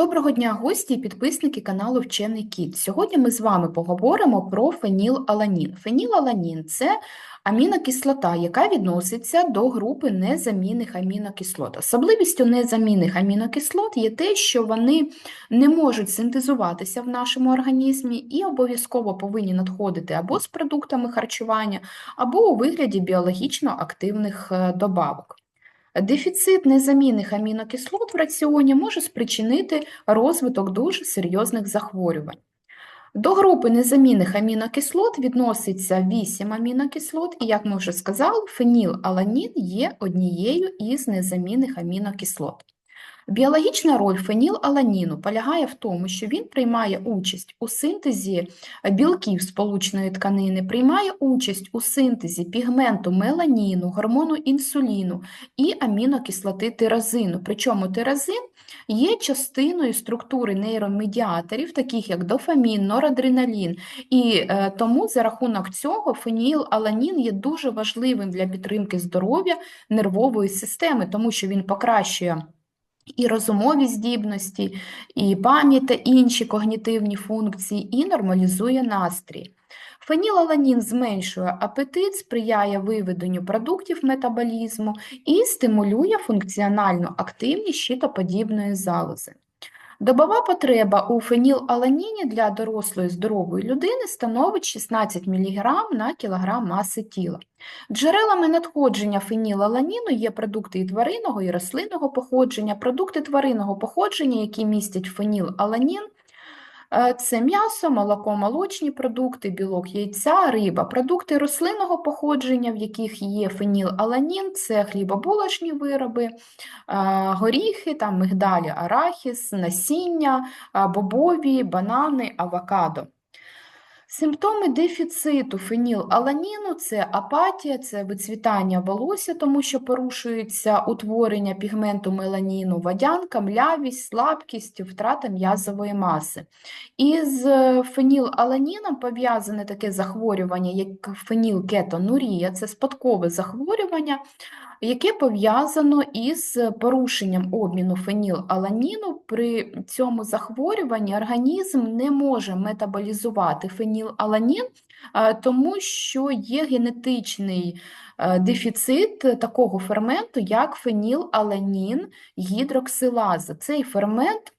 Доброго дня, гості і підписники каналу Вчений Кіт. Сьогодні ми з вами поговоримо про фенілаланін. Фенілаланін – це амінокислота, яка відноситься до групи незамінних амінокислот. Особливістю незамінних амінокислот є те, що вони не можуть синтезуватися в нашому організмі і обов'язково повинні надходити або з продуктами харчування, або у вигляді біологічно активних е, добавок. Дефіцит незамінних амінокислот в раціоні може спричинити розвиток дуже серйозних захворювань. До групи незамінних амінокислот відноситься 8 амінокислот, і, як ми вже сказали, фенілаланін є однією із незамінних амінокислот. Біологічна роль фенілаланіну полягає в тому, що він приймає участь у синтезі білків сполучної тканини, приймає участь у синтезі пігменту меланіну, гормону інсуліну і амінокислоти тиразину. Причому тиразин є частиною структури нейромедіаторів, таких як дофамін, норадреналін, і е, тому за рахунок цього фенілаланін є дуже важливим для підтримки здоров'я нервової системи, тому що він покращує і розумові здібності, і пам'ять та інші когнітивні функції, і нормалізує настрій. Фенілаланін зменшує апетит, сприяє виведенню продуктів метаболізму і стимулює функціональну активність щитоподібної залози. Добова потреба у фенілаланіні для дорослої здорової людини становить 16 мг на кілограм маси тіла. Джерелами надходження фенілаланіну є продукти і тваринного і рослинного походження, продукти тваринного походження, які містять фенілаланін, це м'ясо, молоко, молочні продукти, білок яйця, риба, продукти рослинного походження, в яких є фенілаланін, це хлібобулочні вироби, е, горіхи, там, мигдалі, арахіс, насіння, е, бобові, банани, авокадо. Симптоми дефіциту фенілаланіну – це апатія, це вицвітання волосся, тому що порушується утворення пігменту меланіну, водянка, млявість, слабкість, втрата м'язової маси. Із фенілаланіном пов'язане таке захворювання, як фенілкетонурія, це спадкове захворювання, яке пов'язано із порушенням обміну фенілаланіну. При цьому захворюванні організм не може метаболізувати фенілаланін, тому що є генетичний дефіцит такого ферменту, як фенілаланін гідроксилаза. Цей фермент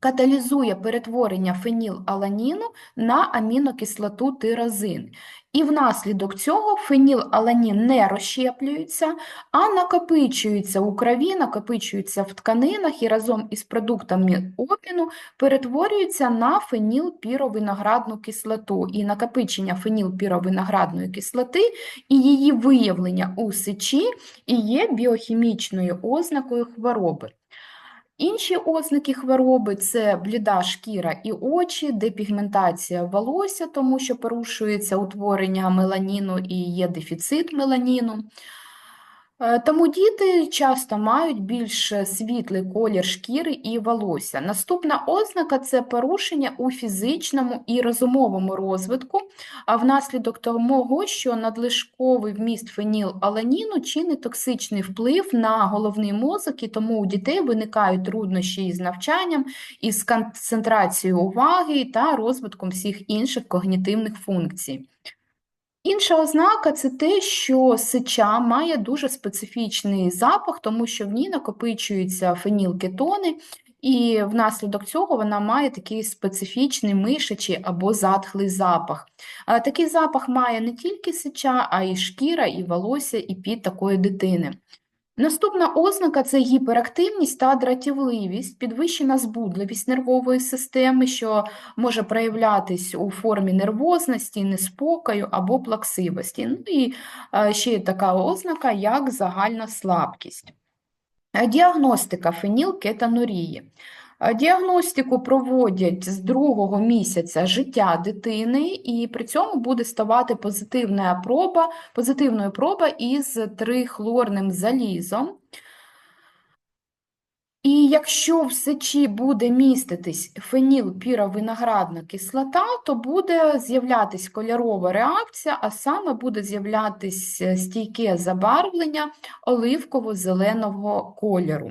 каталізує перетворення фенілаланіну на амінокислоту тиразин. І внаслідок цього фенілаланін не розщеплюється, а накопичується у крові, накопичується в тканинах і разом із продуктами обміну перетворюється на фенілпіровиноградну кислоту. І накопичення фенілпіровиноградної кислоти і її виявлення у сечі і є біохімічною ознакою хвороби. Інші ознаки хвороби це бліда шкіра і очі, депігментація волосся, тому що порушується утворення меланіну і є дефіцит меланіну. Е, тому діти часто мають більш світлий колір шкіри і волосся. Наступна ознака це порушення у фізичному і розумовому розвитку, а внаслідок того, що надлишковий вміст фенілаланіну чинить токсичний вплив на головний мозок, і тому у дітей виникають труднощі із навчанням, із концентрацією уваги та розвитком всіх інших когнітивних функцій. Інша ознака це те, що сеча має дуже специфічний запах, тому що в ній накопичуються фенілкетони, і внаслідок цього вона має такий специфічний мишачий або затхлий запах. Такий запах має не тільки сеча, а й шкіра, і волосся, і під такої дитини. Наступна ознака це гіперактивність та дратівливість, підвищена збудливість нервової системи, що може проявлятись у формі нервозності, неспокою або плаксивості. Ну і ще є така ознака, як загальна слабкість. Діагностика фенілкетонурії. Діагностику проводять з другого місяця життя дитини, і при цьому буде ставати позитивна проба, позитивною проба із трихлорним залізом. І якщо в сечі буде міститись фенілпіровиноградна кислота, то буде з'являтися кольорова реакція, а саме буде з'являтись стійке забарвлення оливково-зеленого кольору.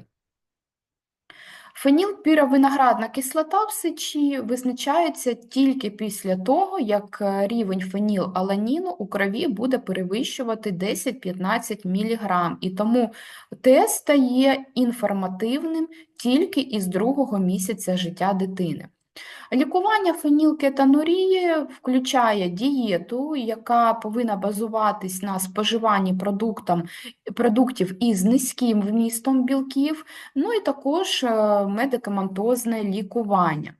Фенілпіровиноградна кислота в сечі визначається тільки після того, як е, рівень фенілаланіну у крові буде перевищувати 10-15 мг, і тому тест стає інформативним тільки із другого місяця життя дитини. Лікування фенілкетонурії включає дієту, яка повинна базуватись на споживанні продуктів із низьким вмістом білків, ну і також е, медикаментозне лікування.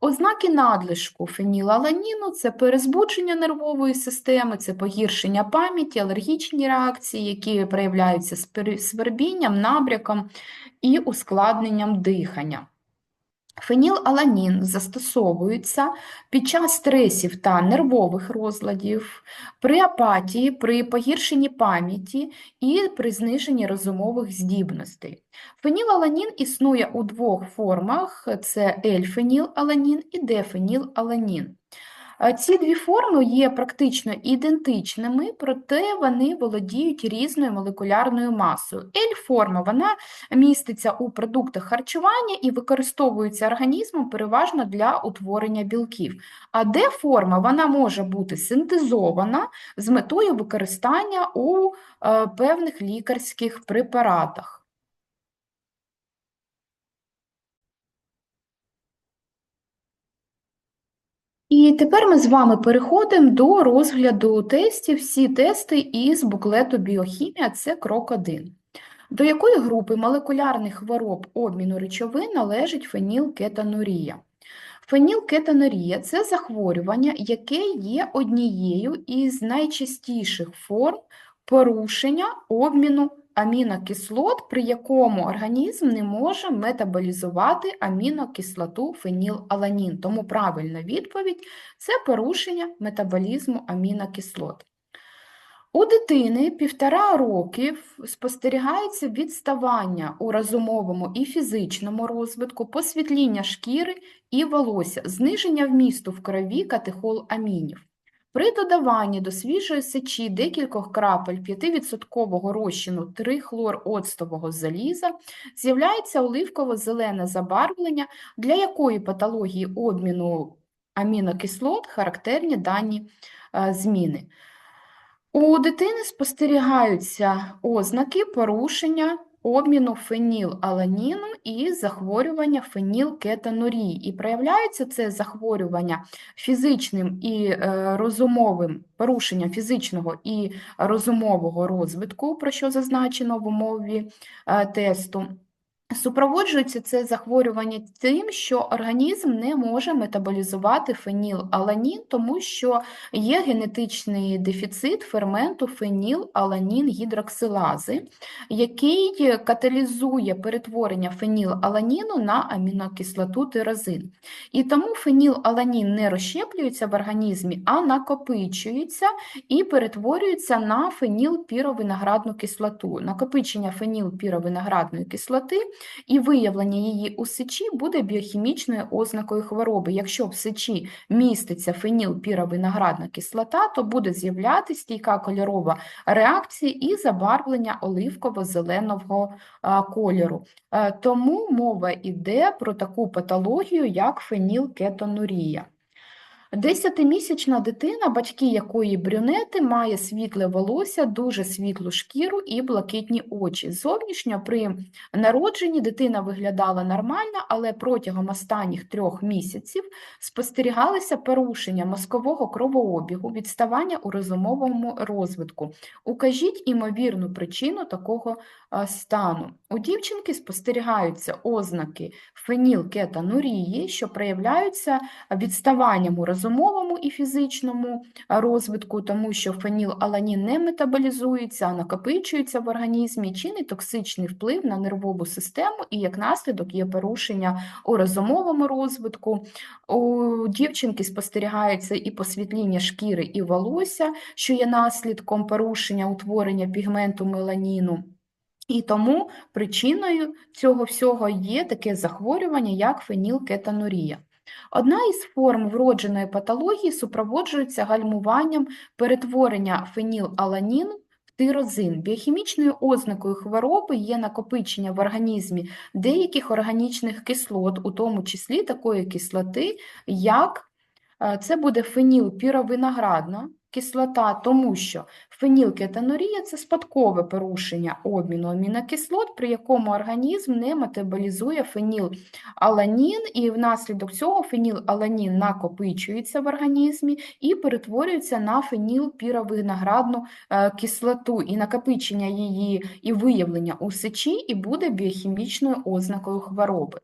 Ознаки надлишку фенілаланіну – це перезбудження нервової системи, це погіршення пам'яті, алергічні реакції, які проявляються свербінням, набряком і ускладненням дихання. Фенілаланін застосовується під час стресів та нервових розладів, при апатії, при погіршенні пам'яті і при зниженні розумових здібностей. Фенілаланін існує у двох формах: це L-фенілаланін і дефенілаланін. Ці дві форми є практично ідентичними, проте вони володіють різною молекулярною масою. L-форма вона міститься у продуктах харчування і використовується організмом переважно для утворення білків. А D-форма вона може бути синтезована з метою використання у е, певних лікарських препаратах. І тепер ми з вами переходимо до розгляду тестів. Всі тести із буклету Біохімія це крок 1. До якої групи молекулярних хвороб обміну речовин належить фенілкетонурія? Фенілкетонурія – це захворювання, яке є однією із найчастіших форм порушення обміну амінокислот, при якому організм не може метаболізувати амінокислоту фенілаланін. Тому правильна відповідь це порушення метаболізму амінокислот. У дитини півтора років спостерігається відставання у розумовому і фізичному розвитку, посвітління шкіри і волосся, зниження вмісту в крові катехол амінів. При додаванні до свіжої сечі декількох крапель 5% розчину 3-хлор-оцтового заліза з'являється оливково-зелене забарвлення, для якої патології обміну амінокислот характерні дані е, зміни. У дитини спостерігаються ознаки порушення обміну фенілаланіну і захворювання фенілкетонурії. І проявляється це захворювання фізичним і е, розумовим порушенням фізичного і розумового розвитку, про що зазначено в умові е, тесту. Супроводжується це захворювання тим, що організм не може метаболізувати фенілаланін, тому що є генетичний дефіцит ферменту фенілаланін-гідроксилази, який каталізує перетворення фенілаланіну на амінокислоту тирозин. І тому фенілаланін не розщеплюється в організмі, а накопичується і перетворюється на фенілпіровиноградну кислоту. Накопичення фенілпіровиноградної кислоти і виявлення її у сечі буде біохімічною ознакою хвороби. Якщо в сечі міститься фенілпіровиноградна кислота, то буде з'являтися стійка кольорова реакція і забарвлення оливково-зеленого кольору. Е, тому мова йде про таку патологію, як фенілкетонурія. Десятимісячна дитина, батьки якої брюнети, має світле волосся, дуже світлу шкіру і блакитні очі. Зовнішньо при народженні дитина виглядала нормально, але протягом останніх трьох місяців спостерігалися порушення мозкового кровообігу, відставання у розумовому розвитку. Укажіть імовірну причину такого стану. У дівчинки спостерігаються ознаки фенілкетонурії, що проявляються відставанням у розумовому і фізичному розвитку, тому що фенілаланін не метаболізується, а накопичується в організмі, чинить токсичний вплив на нервову систему, і як наслідок є порушення у розумовому розвитку. У дівчинки спостерігається і посвітління шкіри і волосся, що є наслідком порушення утворення пігменту меланіну. І тому причиною цього всього є таке захворювання, як фенілкетонурія. Одна із форм вродженої патології супроводжується гальмуванням перетворення фенілаланіну в тирозин. Біохімічною ознакою хвороби є накопичення в організмі деяких органічних кислот, у тому числі такої кислоти, як е, це буде фенілпіровиноградна кислота, тому що фенілкетонурія – це спадкове порушення обміну амінокислот, при якому організм не метаболізує фенілаланін, і внаслідок цього фенілаланін накопичується в організмі і перетворюється на фенілпіровиноградну е, кислоту, і накопичення її і виявлення у сечі і буде біохімічною ознакою хвороби.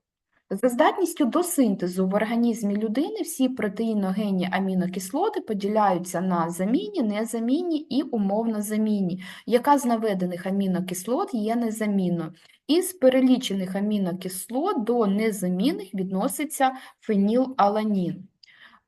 За здатністю до синтезу в організмі людини всі протеїногенні амінокислоти поділяються на замінні, незамінні і умовно замінні. Яка з наведених амінокислот є незамінною? Із перелічених амінокислот до незамінних відноситься фенілаланін.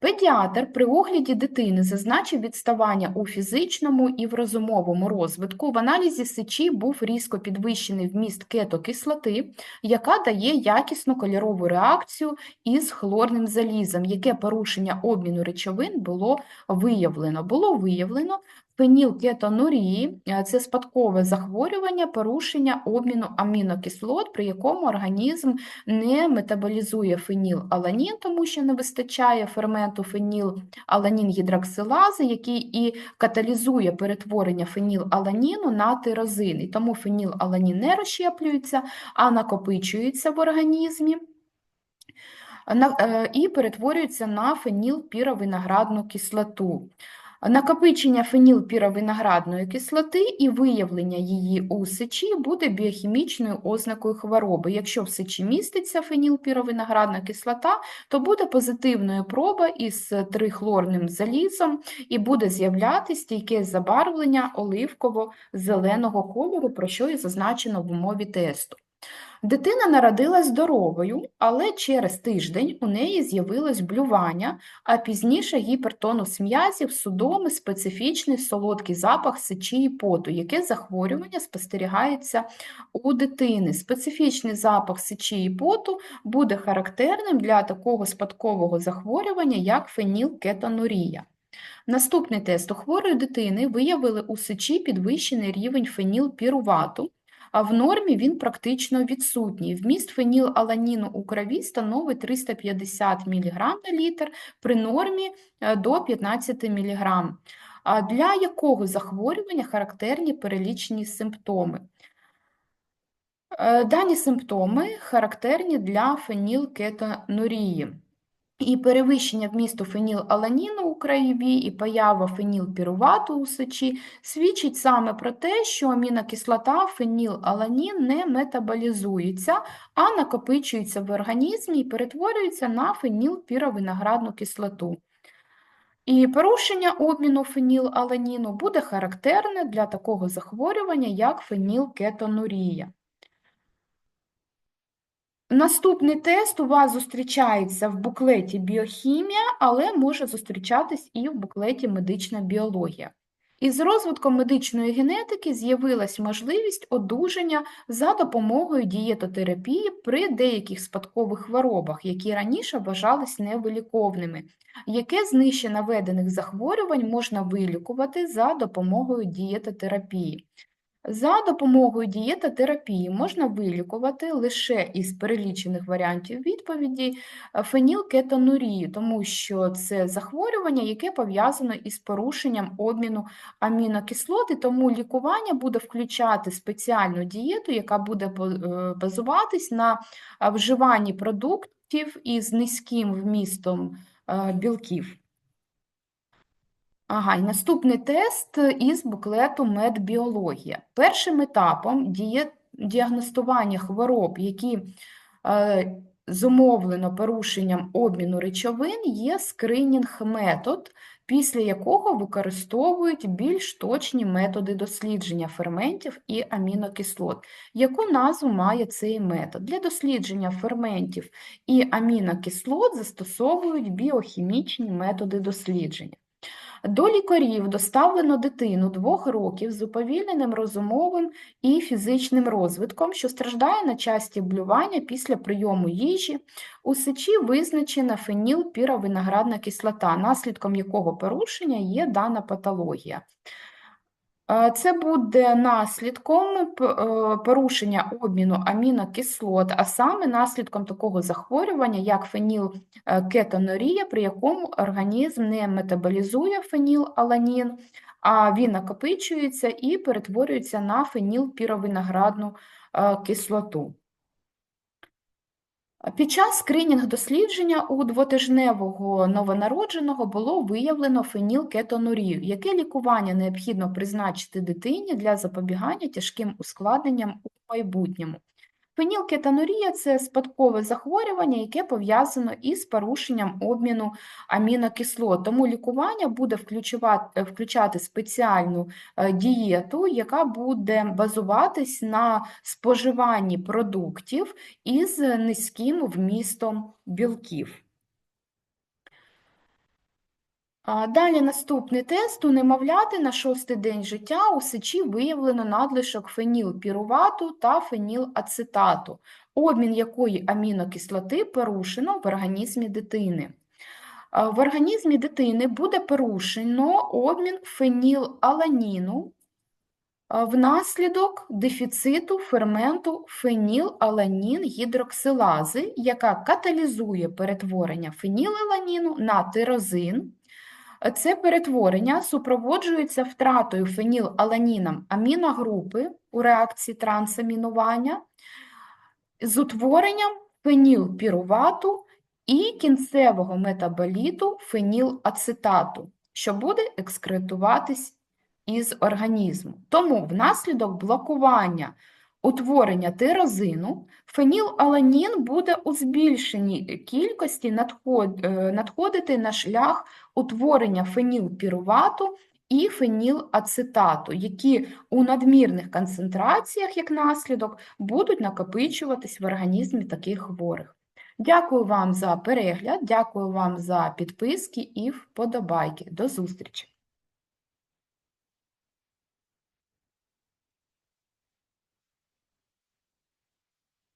Педіатр при огляді дитини зазначив відставання у фізичному і в розумовому розвитку. В аналізі сечі був різко підвищений вміст кетокислоти, яка дає якісну кольорову реакцію із хлорним залізом, яке порушення обміну речовин було виявлено. Було виявлено Фенілкетонурії – це спадкове захворювання, порушення обміну амінокислот, при якому організм не метаболізує фенілаланін, тому що не вистачає ферменту фенілаланін-гідроксилази, який і каталізує перетворення фенілаланіну на тирозин. І тому фенілаланін не розщеплюється, а накопичується в організмі е, і перетворюється на фенілпіровиноградну кислоту. Накопичення фенілпіровиноградної кислоти і виявлення її у сечі буде біохімічною ознакою хвороби. Якщо в сечі міститься фенілпіровиноградна кислота, то буде позитивною проба із трихлорним залізом і буде з'являтися стійке забарвлення оливково-зеленого кольору, про що і зазначено в умові тесту. Дитина народилась здоровою, але через тиждень у неї з'явилось блювання, а пізніше гіпертонус м'язів, судоми, специфічний солодкий запах сечі і поту, яке захворювання спостерігається у дитини. Специфічний запах сечі і поту буде характерним для такого спадкового захворювання, як фенілкетонурія. Наступний тест у хворої дитини виявили у сечі підвищений рівень фенілпірувату, а в нормі він практично відсутній. Вміст фенілаланіну у крові становить 350 мг на літр при нормі е, до 15 мг. Для якого захворювання характерні перелічені симптоми? Е, дані симптоми характерні для фенілкетонурії. І перевищення вмісту фенілаланіну у крові, і поява фенілпірувату у сечі свідчить саме про те, що амінокислота фенілаланін не метаболізується, а накопичується в організмі і перетворюється на фенілпіровиноградну кислоту. І порушення обміну фенілаланіну буде характерне для такого захворювання, як фенілкетонурія. Наступний тест у вас зустрічається в буклеті біохімія, але може зустрічатись і в буклеті медична біологія. Із розвитком медичної генетики з'явилась можливість одужання за допомогою дієтотерапії при деяких спадкових хворобах, які раніше вважались невиліковними, яке з нижче наведених захворювань можна вилікувати за допомогою дієтотерапії. За допомогою дієтотерапії можна вилікувати лише із перелічених варіантів відповіді е, фенілкетонурію, тому що це захворювання, яке пов'язано із порушенням обміну амінокислот, і тому лікування буде включати спеціальну дієту, яка буде е, базуватись на вживанні продуктів із низьким вмістом е, білків. Ага, і наступний тест із буклету медбіологія. Першим етапом діагностування хвороб, які е, зумовлено порушенням обміну речовин, є скринінг-метод, після якого використовують більш точні методи дослідження ферментів і амінокислот. Яку назву має цей метод? Для дослідження ферментів і амінокислот застосовують біохімічні методи дослідження. До лікарів доставлено дитину двох років з уповільненим розумовим і фізичним розвитком, що страждає на часті блювання після прийому їжі. У сечі визначена фенілпіровиноградна кислота, наслідком якого порушення є дана патологія. Е, Це буде наслідком е, порушення обміну амінокислот, а саме наслідком такого захворювання, як фенілкетонурія, при якому організм не метаболізує фенілаланін, а він накопичується і перетворюється на фенілпіровиноградну е, кислоту. Під час скринінг-дослідження у двотижневого новонародженого було виявлено фенілкетонурію, яке лікування необхідно призначити дитині для запобігання тяжким ускладненням у майбутньому. Фенілкетонурія – це спадкове захворювання, яке пов'язано із порушенням обміну амінокислот. Тому лікування буде включувати, включати спеціальну е, дієту, яка буде базуватись на споживанні продуктів із низьким вмістом білків. Далі наступний тест. У немовляти на шостий день життя у сечі виявлено надлишок фенілпірувату та фенілацетату, обмін якої амінокислоти порушено в організмі дитини. В організмі дитини буде порушено обмін фенілаланіну внаслідок дефіциту ферменту фенілаланін-гідроксилази, яка каталізує перетворення фенілаланіну на тирозин. Це перетворення супроводжується втратою фенілаланіном аміногрупи у реакції трансамінування, з утворенням фенілпірувату і кінцевого метаболіту фенілацетату, що буде екскретуватись із організму. Тому внаслідок блокування утворення тирозину фенілаланін буде у збільшеній кількості е, надходити на шлях утворення фенілпірувату і фенілацетату, які у надмірних концентраціях, як наслідок, будуть накопичуватись в організмі таких хворих. Дякую вам за перегляд, дякую вам за підписки і вподобайки. До зустрічі!